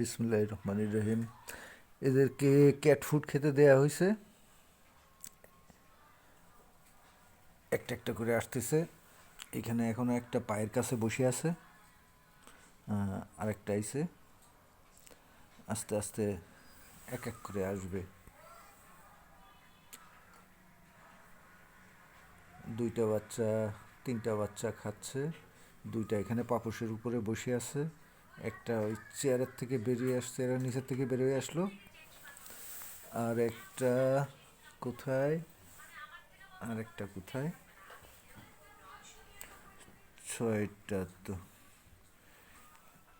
বিসমুল্লাহ রহমান রহিম। এদেরকে cat food খেতে দেয়া হয়েছে একটা একটা করে আসতেছে। এখানে এখনও একটা পায়ের কাছে বসে আছে। আরেকটা আইছে। আস্তে আস্তে এক এক করে আসবে। দুইটা বাচ্চা, তিনটা বাচ্চা খাচ্ছে। দুইটা এখানে পাপোশের উপরে বসে আছে। একটা ওই চেয়ারের থেকে বেরিয়ে আসছে চেয়ারের নিচের থেকে বেরিয়ে আসলো। আর একটা কোথায়? আর একটা কোথায়? ছয়টা তো।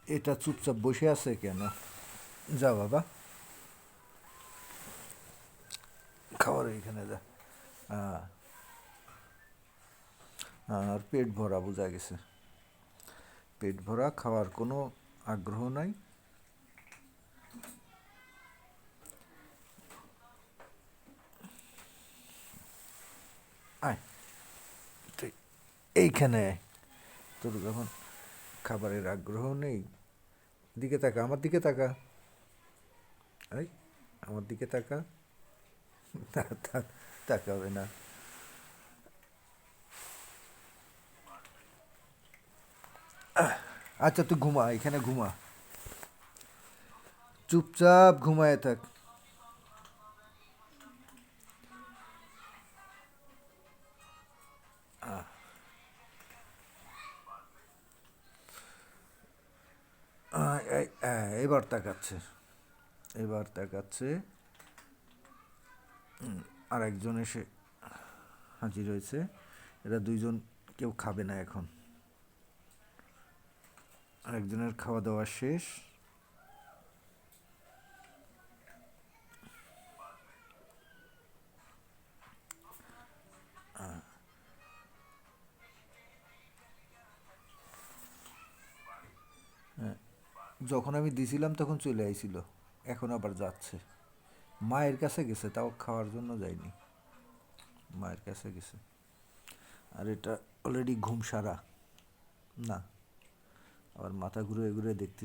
এটা চুপচাপ বসে আছে কেন? যা বাবা। খাওয়ার এখানে যা। হ্যাঁ আর পেট ভরা বোঝা গেছে। পেট ভরা, খাওয়ার কোনো আগ্রহ নাই? আয় এইখানে আয়। তোর যখন খাবারের আগ্রহ নেই, দিকে তাকা, আমার দিকে তাকা। এই, আমার দিকে তাকা। তাকাবে না। আচ্ছা তুই ঘুমা, এখানে ঘুমা। চুপচাপ ঘুমায় থাক। এবার তাকাচ্ছে। এবার তাকাচ্ছে। আর একজন এসে হাজির হয়েছে। এরা দুইজন কেউ খাবে না এখন। আরেকজনের খাওয়া দাওয়া শেষ। যখন আমি দিছিলাম তখন চলে আইছিল, এখন আবার যাচ্ছে। মায়ের কাছে গেছে, তাও খাওয়ার জন্য যায়নি। মায়ের কাছে গেছে। আর এটা অলরেডি ঘুম সারা না। আবার মাথা ঘুরে ঘুরে দেখতে